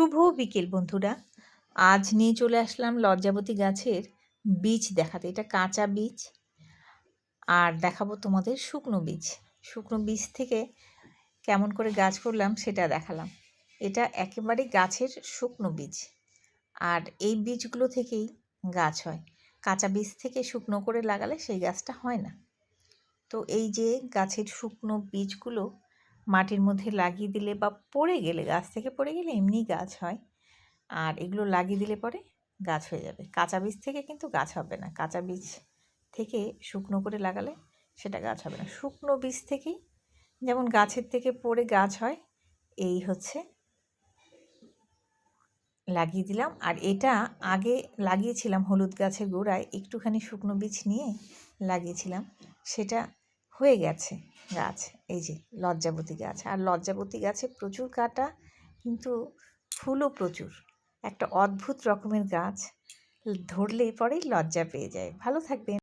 শুভ বিকেল, বন্ধুরা। আজ নিয়ে চলে আসলাম লজ্জাবতী গাছের বীজ দেখাতে। এটা কাঁচা বীজ। আর দেখাবো তোমাদের শুকনো বীজ। শুকনো বীজ থেকে কেমন করে গাছ করলাম সেটা দেখালাম। এটা একেবারে গাছের শুকনো বীজ। আর এই বীজগুলো থেকেই গাছ হয়। কাঁচা বীজ থেকে শুকনো করে লাগালে সেই গাছটা হয় না। তো এই যে গাছের শুকনো বীজগুলো মাটির মধ্যে লাগিয়ে দিলে বা পড়ে গেলে, গাছ থেকে পড়ে গেলে এমনি গাছ হয়। আর এগুলো লাগিয়ে দিলে পরে গাছ হয়ে যাবে। কাঁচা বীজ থেকে কিন্তু গাছ হবে না। কাঁচা বীজ থেকে শুকনো করে লাগালে সেটা গাছ হবে না। শুকনো বীজ থেকেই যেমন গাছের থেকে পড়ে গাছ হয়, এই হচ্ছে লাগিয়ে দিলাম। আর এটা আগে লাগিয়েছিলাম হলুদ গাছের গোড়ায়। একটুখানি শুকনো বীজ নিয়ে লাগিয়েছিলাম। সেটা হয়ে গেছে গাছ, এই যে লজ্জাবতী গাছ। আর লজ্জাবতী গাছে প্রচুর কাটা, কিন্তু ফুলও প্রচুর। একটা অদ্ভুত রকমের গাছ, ধরলেই পরেই লজ্জা পেয়ে যায়। ভালো থাকবেন।